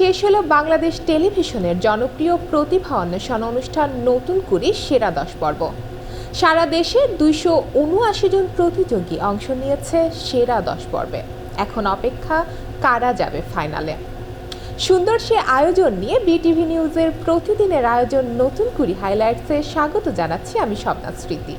শেষ হলো বাংলাদেশ টেলিভিশনের জনপ্রিয় প্রতিভা অন্বেষণ অনুষ্ঠান নতুন করে সেরা দশ পর্ব। সারা দেশে দুইশো উনআশি জন প্রতিযোগী অংশ নিয়েছে সেরা দশ পর্বে। এখন অপেক্ষা, কারা যাবে ফাইনালে? সুন্দর সে আয়োজন নিয়ে বিটিভি নিউজের প্রতিদিনের আয়োজন নতুন কুড়ি হাইলাইটসে স্বাগত জানাচ্ছি আমি স্বপ্না স্মৃতি।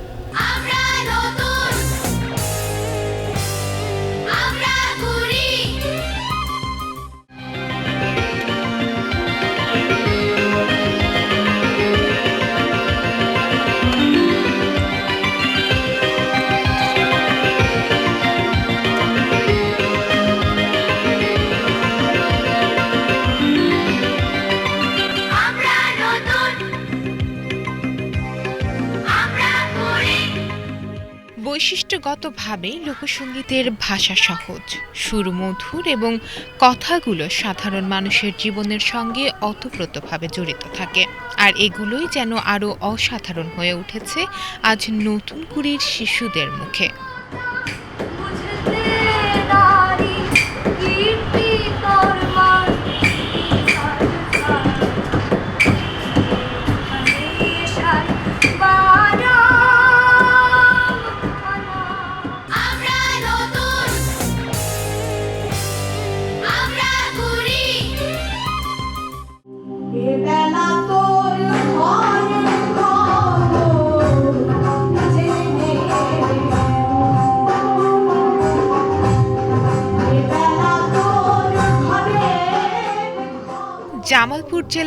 বৈশিষ্ট্যগতভাবে লোকসঙ্গীতের ভাষা সহজ সুর মধুর এবং কথাগুলো সাধারণ মানুষের জীবনের সঙ্গে অতপ্রতভাবে জড়িত থাকে। আর এগুলোই যেন আরও অসাধারণ হয়ে উঠেছে আজ নতুন কুড়ির শিশুদের মুখে।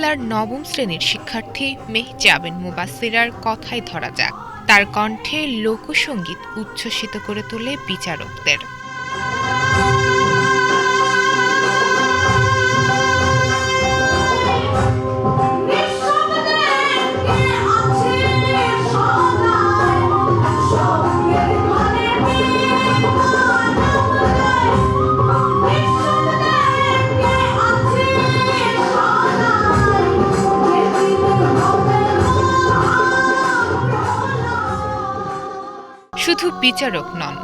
জামালপুর জেলার নবম শ্রেণির শিক্ষার্থী মেহজাবিন মুবাসিরার কথাই ধরা যাক। তার কণ্ঠে লোকসঙ্গীত উচ্ছ্বসিত করে তোলে বিচারকদের। শুধু বিচারক নন।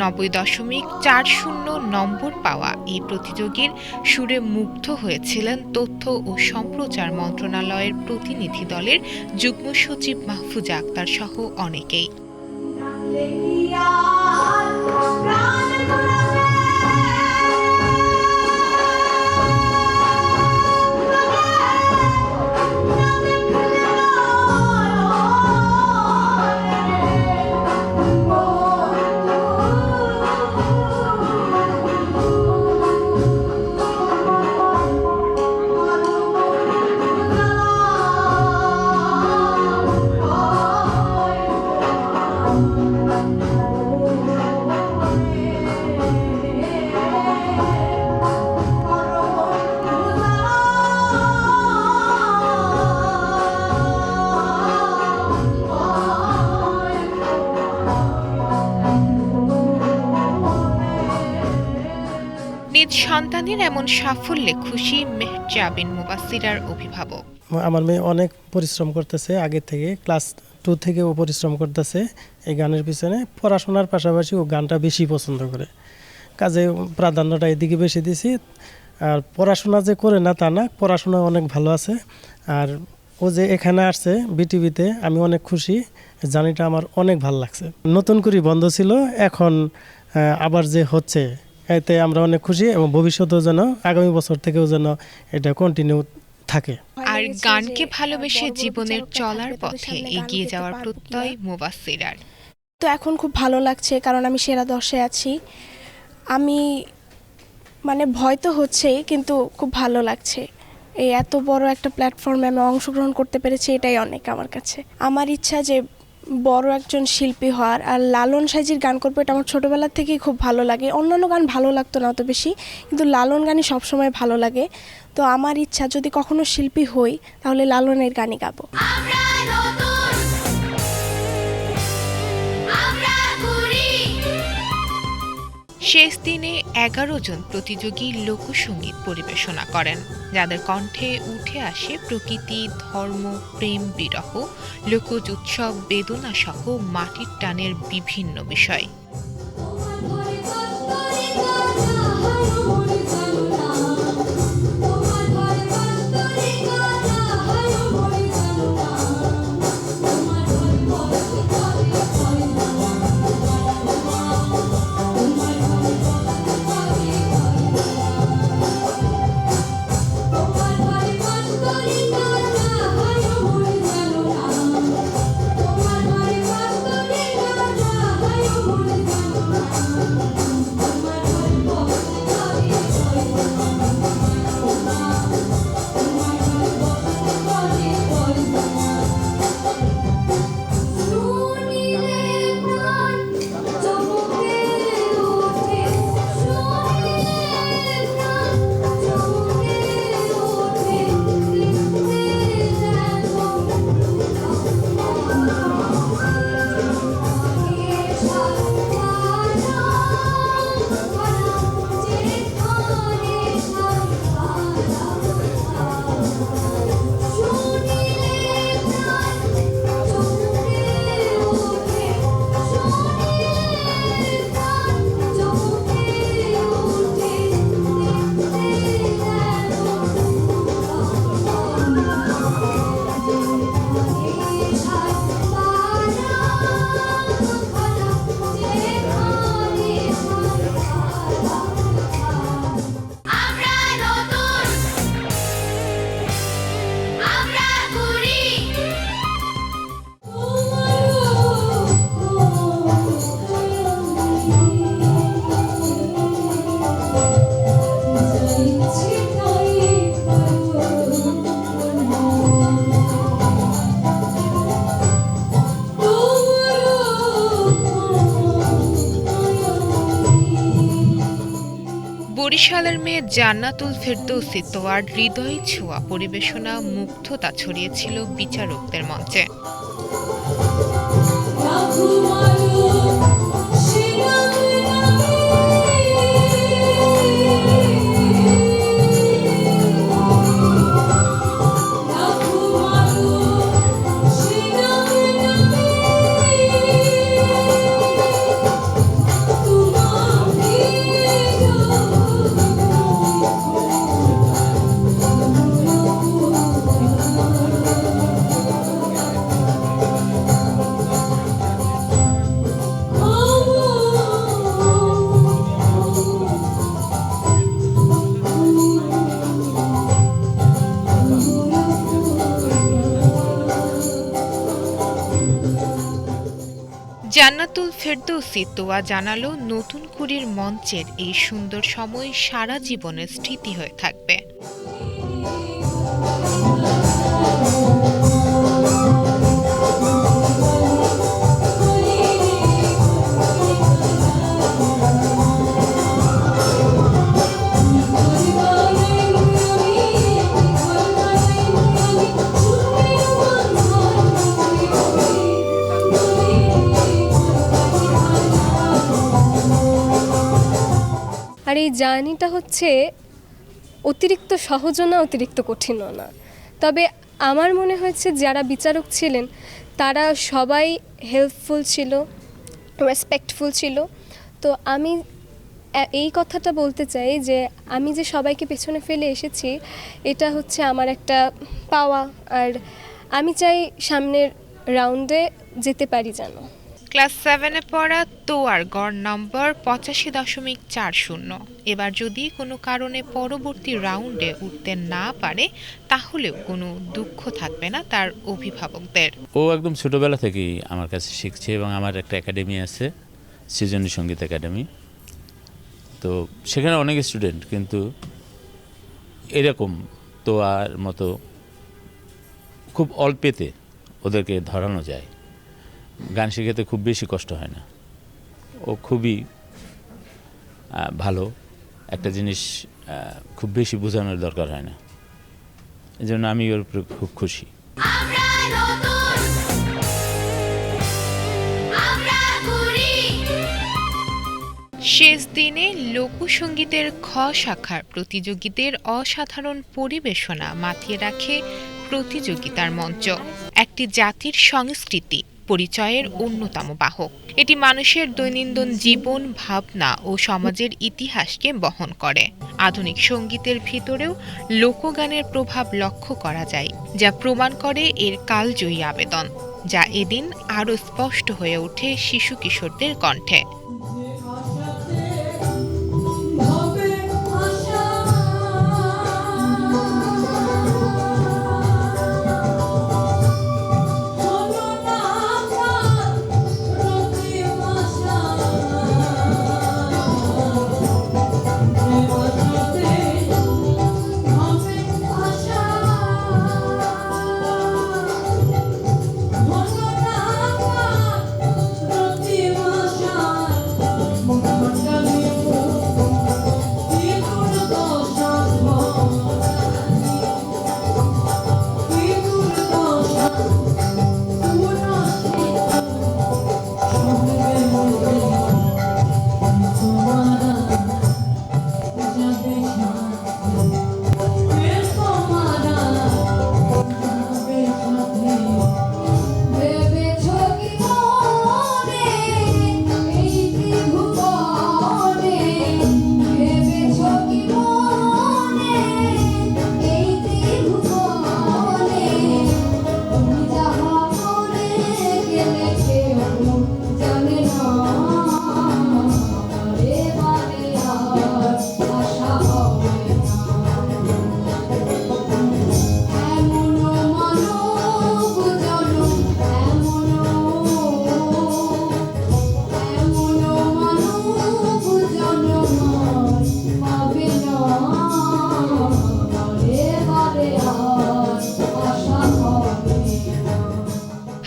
নব্বই দশমিক চার শূন্য নম্বর পাওয়া এই প্রতিযোগীর সুরে মুগ্ধ হয়েছিলেন তথ্য ও সম্প্রচার মন্ত্রণালয়ের প্রতিনিধি দলের যুগ্ম সচিব মাহফুজা আক্তার সহ অনেকেই। সন্তানের এমন সাফল্যে খুশি মেহজাবিন মুবাসিরার অভিভাবক। আমার মেয়ে অনেক পরিশ্রম করতেছে, আগে থেকে, ক্লাস টু থেকে ও পরিশ্রম করতেছে এই গানের পিছনে। পড়াশোনার পাশাপাশি ও গানটা বেশি পছন্দ করে। কাজে প্রাধান্যটা এদিকে বেশি দিছি। আর পড়াশোনা যে করে না তা না, পড়াশোনা অনেক ভালো আছে। আর ও যে এখানে আসছে বিটিভিতে, আমি অনেক খুশি। জানিটা আমার অনেক ভালো লাগছে। নতুন করে বন্ধ ছিল, এখন আবার যে হচ্ছে এতে আমরা অনেক খুশি এবং ভবিষ্যতেও যেন আগামী বছর থেকেও যেন এটা কন্টিনিউ থাকে। আর গানকে ভালোবেসে জীবনের চলার পথে এগিয়ে যাওয়ার প্রত্যয় মুবাসিরার তো এখন খুব ভালো লাগছে কারণ আমি সেরা দশে আছি। আমি মানে ভয় তো হচ্ছেই কিন্তু খুব ভালো লাগছে। এই এত বড় একটা প্ল্যাটফর্মে আমি অংশগ্রহণ করতে পেরেছি এটাই অনেক আমার কাছে। আমার ইচ্ছা যে বড় একজন শিল্পী হওয়ার আর লালন সাইজির গান করব, এটা আমার ছোটোবেলার থেকেই খুব ভালো লাগে। অন্যান্য গান ভালো লাগতো না অত বেশি, কিন্তু লালন গানই সবসময় ভালো লাগে। তো আমার ইচ্ছা, যদি কখনো শিল্পী হই, তাহলে লালনের গানই গাবো। শেষ দিনে এগারো জন প্রতিযোগী লোকসঙ্গীত পরিবেশনা করেন যাদের কণ্ঠে উঠে আসে প্রকৃতি ধর্ম প্রেম বিরহ লোকজ উৎসব বেদনা সহ মাটির টানের বিভিন্ন বিষয় জান্নাতুল ফেরদৌসি তোয়ার হৃদয় ছোঁয়া পরিবেশনা মুগ্ধতা ছড়িয়েছিল বিচারকদের মঞ্চে। ফেরদৌসি তোয়া জানালো নতুন কুড়ির মঞ্চের এই সুন্দর সময় সারা জীবনের স্মৃতি হয়ে থাকবে। এই জার্নিটা হচ্ছে অতিরিক্ত সহজও না, অতিরিক্ত কঠিনও না। তবে আমার মনে হয়েছে যারা বিচারক ছিলেন, তারা সবাই হেল্পফুল ছিল রেসপেক্টফুল ছিল। তো আমি এই কথাটা বলতে চাই যে আমি যে সবাইকে পেছনে ফেলে এসেছি, এটা হচ্ছে আমার একটা পাওয়া। আর আমি চাই সামনের রাউন্ডে যেতে পারি যেন। ক্লাস সেভেনে পড়া তোয়ার গড় নম্বর পঁচাশি দশমিক চার শূন্য। এবার যদি কোনো কারণে পরবর্তী রাউন্ডে উঠতে না পারে, তাহলেও কোনো দুঃখ থাকবে না তার অভিভাবকদের। ও একদম ছোটোবেলা থেকেই আমার কাছে শিখছে এবং আমার একটা একাডেমি আছে, সৃজনী সংগীত একাডেমি। তো সেখানে অনেক স্টুডেন্ট কিন্তু এরকম তো আর মতো খুব অল্পেতে ওদেরকে ধরানো যায়। গান শেখাতে খুব বেশি কষ্ট হয় না। ও খুবই ভালো। একটা জিনিস খুব বেশি বোঝানোর দরকার হয় না। এই জন্য আমি ওর উপরে খুব খুশি। আমরা নতুন আমরা কুড়ি শেষ দিনে লোকসঙ্গীতের খ শাখার প্রতিযোগীদের অসাধারণ পরিবেশনা মাতিয়ে রাখে প্রতিযোগিতার মঞ্চ। একটি জাতির সংস্কৃতি। পরিচয়ের অন্যতম বাহক। এটি মানুষের দৈনন্দিন জীবন, ভাবনা ও সমাজের ইতিহাসকে বহন করে। আধুনিক সঙ্গীতের ভিতরেও লোকগানের প্রভাব লক্ষ্য করা যায়, যা প্রমাণ করে এর কালজয়ী আবেদন, যা এদিন আরও স্পষ্ট হয়ে ওঠে শিশু কিশোরদের কণ্ঠে।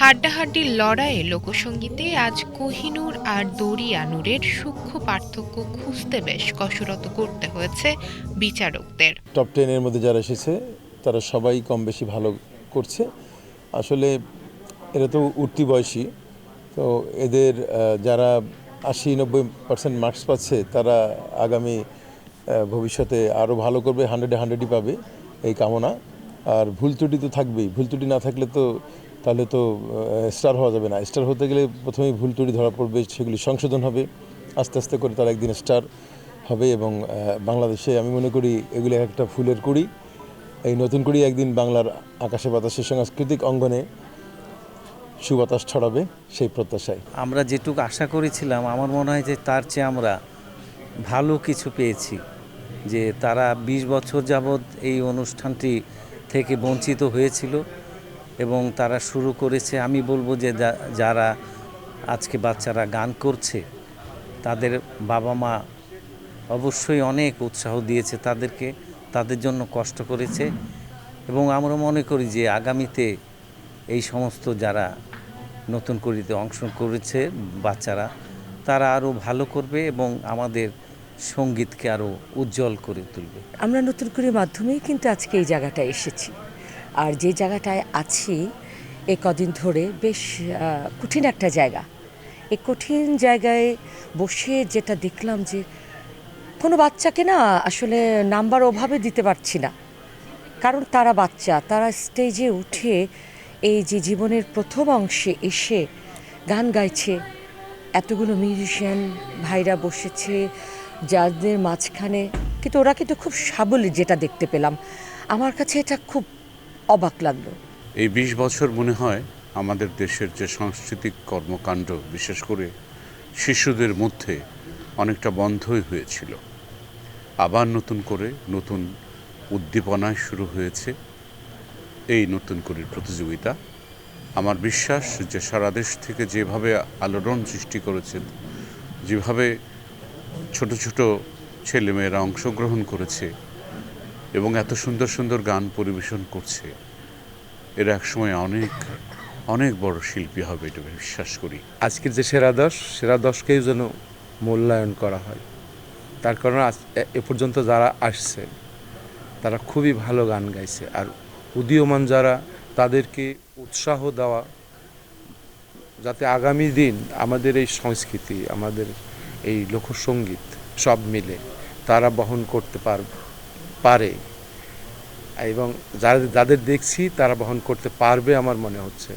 হাড্ডাহাড্ডির লড়াইয়ে লোকসঙ্গীতে আজ কোহিনূর আর দরিয়া নূরের সূক্ষ্ম পার্থক্য খুঁজতে বেশ কসরত করতে হয়েছে বিচারকদের। টপ টেনের মধ্যে যারা এসেছে, তারা সবাই কম বেশি ভালো করছে। আসলে এরা তো উঠতি বয়সী, তো এদের যারা আশি নব্বই পার্সেন্ট মার্কস পাচ্ছে, তারা আগামী ভবিষ্যতে আরও ভালো করবে, হান্ড্রেডে হান্ড্রেডই পাবে এই কামনা। আর ভুল ত্রুটি তো থাকবেই, ভুল ত্রুটি না থাকলে তো তাহলে তো স্টার হওয়া যাবে না। স্টার হতে গেলে প্রথমেই ভুল ত্রুটি ধরা পড়বে, সেগুলি সংশোধন হবে, আস্তে আস্তে করে তারা একদিন স্টার হবে এবং বাংলাদেশে আমি মনে করি এগুলি একটা ফুলের কুড়ি। এই নতুন কুড়ি একদিন বাংলার আকাশে বাতাসে সাংস্কৃতিক অঙ্গনে সুবাতাস ছড়াবে সেই প্রত্যাশায়। আমরা যেটুকু আশা করেছিলাম, আমার মনে হয় যে তার চেয়ে আমরা ভালো কিছু পেয়েছি, যে তারা ২০ বছর যাবৎ এই অনুষ্ঠানটি থেকে বঞ্চিত হয়েছিল। এবং তারা শুরু করেছে, আমি বলব যে যারা আজকে বাচ্চারা গান করছে, তাদের বাবা মা অবশ্যই অনেক উৎসাহ দিয়েছে তাদেরকে, তাদের জন্য কষ্ট করেছে এবং আমরা মনে করি যে আগামীতে এই সমস্ত যারা নতুন করিতে অংশ করেছে বাচ্চারা, তারা আরও ভালো করবে এবং আমাদের সঙ্গীতকে আরও উজ্জ্বল করে তুলবে। আমরা নতুন করে মাধ্যমেই কিন্তু আজকে এই জায়গাটা এসেছি। আর যে জায়গাটায় আছি, এ কদিন ধরে বেশ কঠিন একটা জায়গা। এই কঠিন জায়গায় বসে যেটা দেখলাম যে, কোনো বাচ্চাকে না আসলে নাম্বার ওভাবে দিতে পারছি না। কারণ তারা বাচ্চা, তারা স্টেজে উঠে এই যে জীবনের প্রথম অংশে এসে গান গাইছে। এতগুলো মিউজিশিয়ান ভাইরা বসেছে, যাদের মাঝখানে, কিন্তু ওরা কিন্তু খুব সাবলীল যেটা দেখতে পেলাম। আমার কাছে এটা খুব অবাক লাগল। এই বিশ বছর মনে হয় আমাদের দেশের যে সাংস্কৃতিক কর্মকাণ্ড, বিশেষ করে শিশুদের মধ্যে অনেকটা বন্ধই হয়েছিল। আবার নতুন করে নতুন উদ্দীপনায় শুরু হয়েছে এই নতুন করে প্রতিযোগিতা। আমার বিশ্বাস যে সারা দেশ থেকে যেভাবে আলোড়ন সৃষ্টি করেছেন, যেভাবে ছোট ছোট ছেলেমেয়েরা অংশগ্রহণ করেছে এবং এত সুন্দর সুন্দর গান পরিবেশন করছে। এরা একসময় অনেক অনেক বড় শিল্পী হবে এটা আমি বিশ্বাস করি। আজকের যে সেরা দশ, সেরা দশকেই যেন মূল্যায়ন করা হয়। তার কারণ এ- পর্যন্ত যারা আসছে, তারা খুবই ভালো গান গাইছে। আর উদীয়মান যারা, তাদেরকে উৎসাহ দেওয়া, যাতে আগামী দিন আমাদের এই সংস্কৃতি, আমাদের এই লোকসঙ্গীত সব মিলে তারা বহন করতে পার পারে। এবং যাদের যাদের দেখছি তারা বহন করতে পারবে আমার মনে হচ্ছে।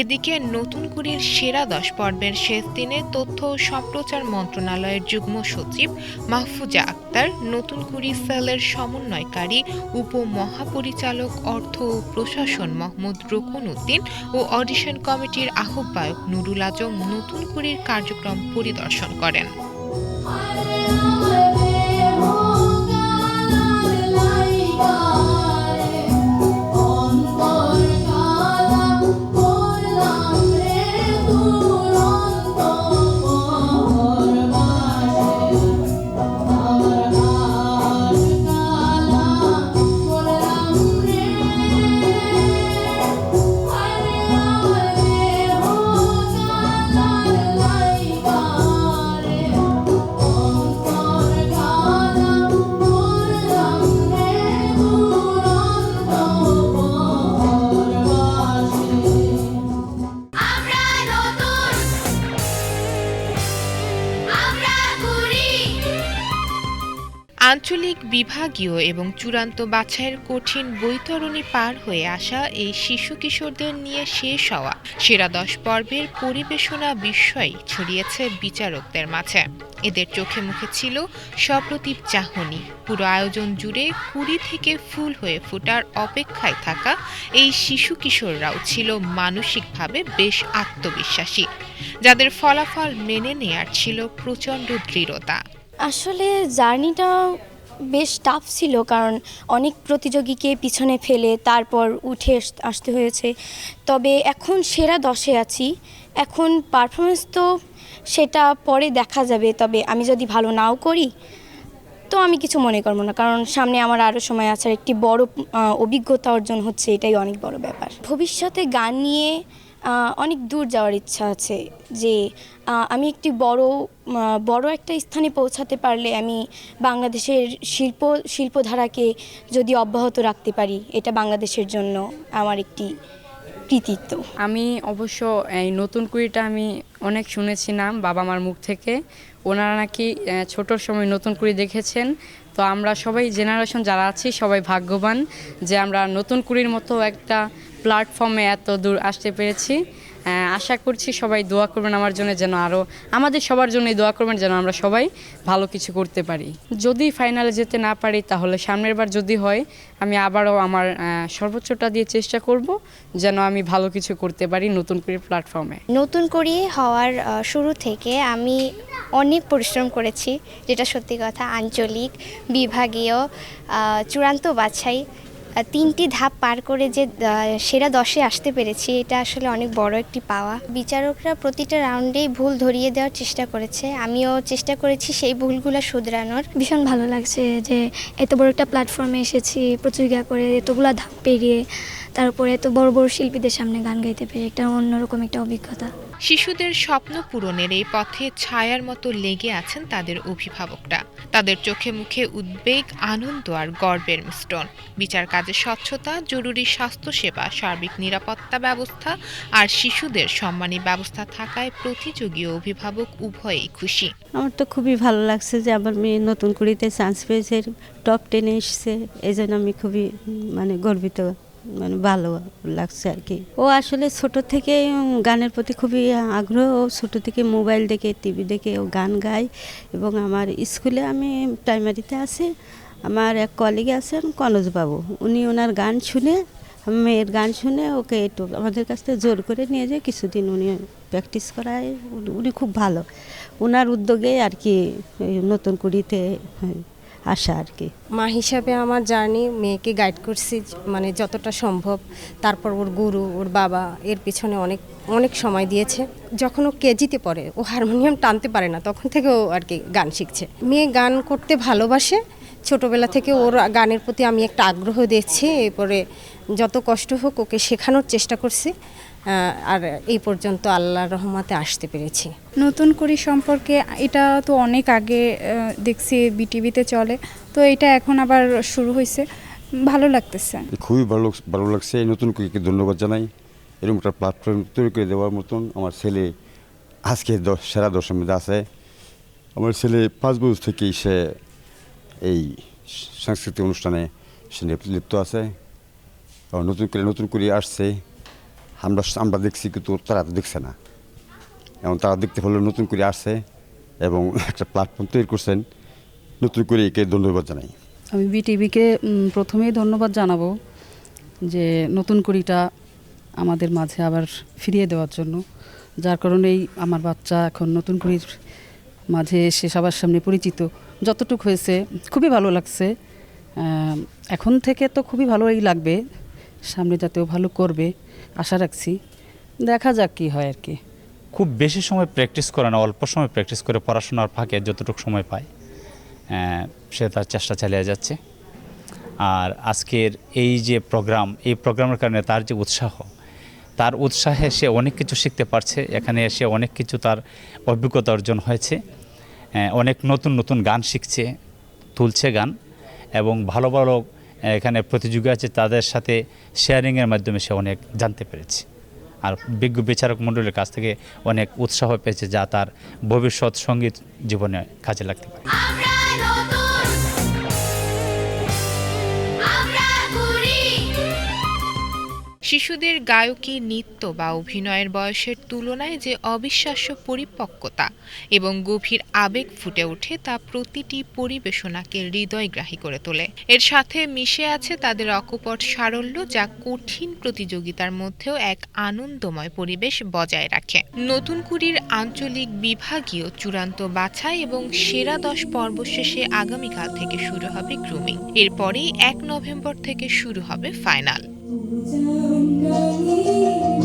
এদিকে নতুন কুড়ির সেরা দশ পর্বের শেষ দিনে তথ্য ও সম্প্রচার মন্ত্রণালয়ের যুগ্ম সচিব মাহফুজা আক্তার, নতুন কুড়ি সেলের সমন্বয়কারী উপমহাপরিচালক অর্থ ও প্রশাসন মোহাম্মদ রকুন উদ্দিন ও অডিশন কমিটির আহ্বায়ক নুরুল আজম নতুন কুড়ির কার্যক্রম পরিদর্শন করেন। আঞ্চলিক, বিভাগীয় এবং চূড়ান্ত বাছাইয়ের কঠিন বৈতরণী পার হয়ে আসা এই শিশু কিশোরদের নিয়ে শেষ হওয়া সেরা দশ পর্বের পরিবেশনা বিস্ময় ছড়িয়েছে বিচারকদের মাঝে। এদের চোখে মুখে ছিল সপ্রতিভ চাহনি। পুরো আয়োজন জুড়ে কুড়ি থেকে ফুল হয়ে ফোটার অপেক্ষায় থাকা এই শিশু কিশোররাও ছিল মানসিকভাবে বেশ আত্মবিশ্বাসী। যাদের ফলাফল মেনে নেয়ার ছিল প্রচণ্ড দৃঢ়তা। আসলে জার্নিটা বেশ টাফ ছিল কারণ অনেক প্রতিযোগীকে পিছনে ফেলে তারপর উঠে আস- আসতে হয়েছে। তবে এখন সেরা দশে আছি। এখন পারফরমেন্স তো সেটা পরে দেখা যাবে, তবে আমি যদি ভালো নাও করি, তো আমি কিছু মনে করব না। কারণ সামনে আমার আরও সময় আছে একটি বড় অভিজ্ঞতা অর্জন হচ্ছে, এটাই অনেক বড় ব্যাপার। ভবিষ্যতে গান নিয়ে অনেক দূর যাওয়ার ইচ্ছা আছে যে আমি একটি বড় বড় একটা স্থানে পৌঁছাতে পারলে আমি বাংলাদেশের শিল্প, শিল্পধারাকে যদি অব্যাহত রাখতে পারি, এটা বাংলাদেশের জন্য আমার একটি কৃতিত্ব। আমি অবশ্য এই নতুন কুড়িটা আমি অনেক শুনেছিলাম বাবা মার মুখ থেকে। ওনারা নাকি ছোটোর সময় নতুন কুড়ি দেখেছেন। তো আমরা সবাই জেনারেশন যারা আছি, সবাই ভাগ্যবান যে আমরা নতুন কুড়ির মতো একটা প্ল্যাটফর্মে এত দূর আসতে পেরেছি। আশা করছি সবাই দোয়া করবেন আমার জন্য যেন আরও আমাদের সবার জন্যই দোয়া করবেন যেন আমরা সবাই ভালো কিছু করতে পারি। যদি ফাইনালে যেতে না পারি, তাহলে সামনের বার যদি হয়, আমি আবারও আমার সর্বোচ্চটা দিয়ে চেষ্টা করব যেন আমি ভালো কিছু করতে পারি নতুন করে প্ল্যাটফর্মে নতুন করে হওয়ার শুরু থেকে আমি অনেক পরিশ্রম করেছি। যেটা সত্যি কথা, আঞ্চলিক, বিভাগীয় চূড়ান্ত বাছাই তিনটি ধাপ পার করে যে সেরা দশে আসতে পেরেছি, এটা আসলে অনেক বড় একটি পাওয়া। বিচারকরা প্রতিটা রাউন্ডেই ভুল ধরিয়ে দেওয়ার চেষ্টা করেছে। আমিও চেষ্টা করেছি সেই ভুলগুলো শুধরানোর। ভীষণ ভালো লাগছে যে, এত বড় একটা প্ল্যাটফর্মে এসেছি, প্রতিযোগিতা করে এতগুলো ধাপ পেরিয়ে, তারপরে এত বড় বড় শিল্পীদের সামনে গান গাইতে পেরে একটা অন্যরকম একটা অভিজ্ঞতা। শিশুদের স্বপ্ন পূরণের এই পথে ছায়ার মতো লেগে আছেন তাদের অভিভাবকরা। তাদের চোখে মুখে উদ্বেগ, আনন্দ আর গর্বের মিশ্রণ। বিচার কাজে স্বচ্ছতা, জরুরি স্বাস্থ্যসেবা, সার্বিক নিরাপত্তা ব্যবস্থা আর শিশুদের সম্মানী ব্যবস্থা থাকায় প্রতিযোগী অভিভাবক উভয়েই খুশি। আমার তো খুবই ভালো লাগছে যে আমার মেয়ে নতুন কুড়িতে চান্স পেয়েছে টপ টেনে এসছে। এই জন্য আমি খুবই মানে গর্বিত। মানে ভালো লাগছে আর কি। ও আসলে ছোট থেকে গানের প্রতি খুবই আগ্রহ। ও ছোট থেকে মোবাইল দেখে, টিভি দেখে ও গান গায় এবং আমার স্কুলে আমি প্রাইমারিতে আছি। আমার এক কলিগ আছেন কনজবাবু। উনি ওনার গান শুনে, মেয়ের গান শুনে ওকে একটু আমাদের কাছ থেকে জোর করে নিয়ে যায় কিছুদিন উনি প্র্যাকটিস করায়। উনি- খুব ভালো। ওনার উদ্যোগে আর কি নতুন কুড়িতে আসা আর কি। মা হিসাবে আমার জার্নি মেয়েকে গাইড করছি মানে যতটা সম্ভব। তারপর ওর গুরু, ওর বাবা, এর পিছনে অনেক অনেক সময় দিয়েছে। যখন ও কেজিতে পড়ে, ও হারমোনিয়াম টানতে পারে না, তখন থেকে ও আর কি গান শিখছে। মেয়ে গান করতে ভালোবাসে। ছোটবেলা থেকে ওর গানের প্রতি আমি একটা আগ্রহ দিয়েছি এরপরে যত কষ্ট হোক ওকে শেখানোর চেষ্টা করছি। আর এই পর্যন্ত আল্লাহর রহমতে আসতে পেরেছি। নতুন করি সম্পর্কে এটা তো অনেক আগে দেখছি বিটিভিতে চলে তো এটা এখন আবার শুরু হয়েছে ভালো লাগতেছে। খুবই ভালো ভালো লাগছে। এই নতুন কুইকে ধন্যবাদ জানাই। এরকম একটা প্ল্যাটফর্ম তৈরি করে দেওয়ার মতন আমার ছেলে আজকে দশ সেরা দশের মধ্যে আছে। আমার ছেলে পাঁচ বছর থেকেই সে এই সাংস্কৃতিক অনুষ্ঠানে সে লিপ- লিপ্ত আছে নতুন করে নতুন করে আসছে। আমরা আমরা দেখছি কিন্তু তারা তো দেখছে না। এবং তারা দেখতে পারলে নতুন করে আসছে এবং একটা প্ল্যাটফর্ম তৈরি করছেন। নতুন করে একে ধন্যবাদ জানাই। আমি বিটিভিকে প্রথমেই ধন্যবাদ জানাব যে নতুন কুড়িটা আমাদের মাঝে আবার ফিরিয়ে দেওয়ার জন্য। যার কারণেই আমার বাচ্চা এখন নতুন কুড়ির মাঝে এসে সবার সামনে পরিচিত। যতটুকু হয়েছে, খুবই ভালো লাগছে। এখন থেকে তো খুবই ভালোই লাগবে। সামনে যাতেও ভালো করবে। আশা রাখছি। দেখা যাক কী হয় আর কি। খুব বেশি সময় প্র্যাকটিস করে না, অল্প সময় প্র্যাকটিস করে পড়াশোনার ফাঁকে যতটুকু সময় পায় সে তার চেষ্টা চালিয়ে যাচ্ছে। আর আজকের এই যে প্রোগ্রাম, এই প্রোগ্রামের কারণে তার যে উৎসাহ, তার উৎসাহে সে অনেক কিছু শিখতে পারছে। এখানে এসে অনেক কিছু তার অভিজ্ঞতা অর্জন হয়েছে। অনেক নতুন নতুন গান শিখছে, তুলছে গান এবং ভালো ভালো এখানে প্রতিযোগী আছে, তাদের সাথে শেয়ারিংয়ের মাধ্যমে সে অনেক জানতে পেরেছে। আর বিজ্ঞ বিচারক মণ্ডলের কাছ থেকে অনেক উৎসাহ পেয়েছে যা তার ভবিষ্যৎ সংগীত জীবনে কাজে লাগতে পারে। শিশুদের গায়কী, নৃত্য বা অভিনয়ের বয়সের তুলনায় যে অবিশ্বাস্য পরিপক্কতা এবং গভীর আবেগ ফুটে ওঠে তা প্রতিটি পরিবেশনাকে হৃদয়গ্রাহী করে তোলে। এর সাথে মিশে আছে তাদের অকপট সারল্য যা কঠিন প্রতিযোগিতার মধ্যেও এক আনন্দময় পরিবেশ বজায় রাখে। নতুন কুড়ির আঞ্চলিক বিভাগীয় চূড়ান্ত বাছাই এবং সেরা দশ পর্ব শেষে আগামীকাল থেকে শুরু হবে গ্রুমিং। এরপরেই এক নভেম্বর থেকে শুরু হবে ফাইনাল। জঙ্গলি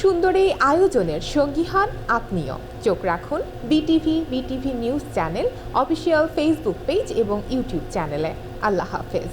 সুন্দর এই আয়োজনের সঙ্গী হন আপনিও। চোখ রাখুন BTV BTV news channel, official Facebook page এবং ইউটিউব চ্যানেলে। আল্লাহ হাফেজ।